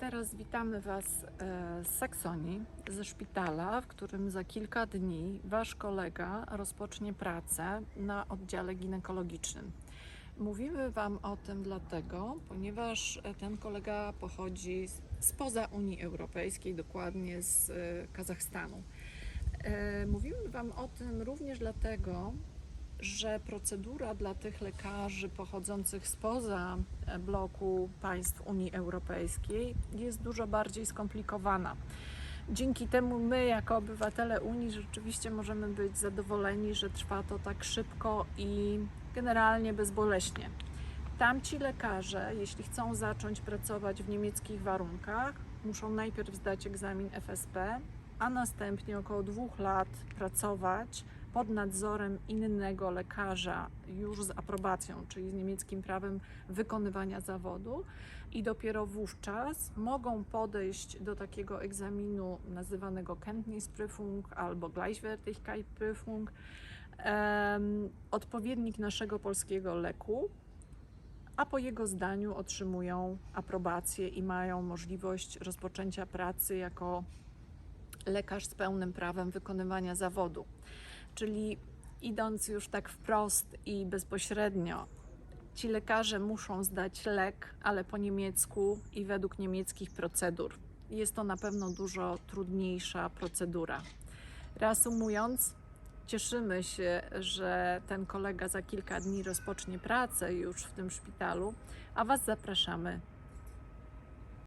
teraz witamy Was e, z Saksonii, ze szpitala, w którym za kilka dni Wasz kolega rozpocznie pracę na oddziale ginekologicznym. Mówimy Wam o tym dlatego, ponieważ e, ten kolega pochodzi spoza Unii Europejskiej, dokładnie z e, Kazachstanu. Mówimy Wam o tym również dlatego, że procedura dla tych lekarzy pochodzących spoza e, bloku państw Unii Europejskiej jest dużo bardziej skomplikowana. Dzięki temu my, jako obywatele Unii, rzeczywiście możemy być zadowoleni, że trwa to tak szybko i generalnie bezboleśnie. Tamci lekarze, jeśli chcą zacząć pracować w niemieckich warunkach, muszą najpierw zdać egzamin FSP, a następnie około dwóch lat pracować pod nadzorem innego lekarza, już z aprobacją, czyli z niemieckim prawem wykonywania zawodu, i dopiero wówczas mogą podejść do takiego egzaminu nazywanego Kenntnisprüfung albo Gleichwertigkeitsprüfung, em, odpowiednik naszego polskiego leku, a po jego zdaniu otrzymują aprobację i mają możliwość rozpoczęcia pracy jako lekarz z pełnym prawem wykonywania zawodu. Czyli idąc już tak wprost i bezpośrednio, ci lekarze muszą zdać lek, ale po niemiecku i według niemieckich procedur. Jest to na pewno dużo trudniejsza procedura. Reasumując, cieszymy się, że ten kolega za kilka dni rozpocznie pracę już w tym szpitalu, a Was zapraszamy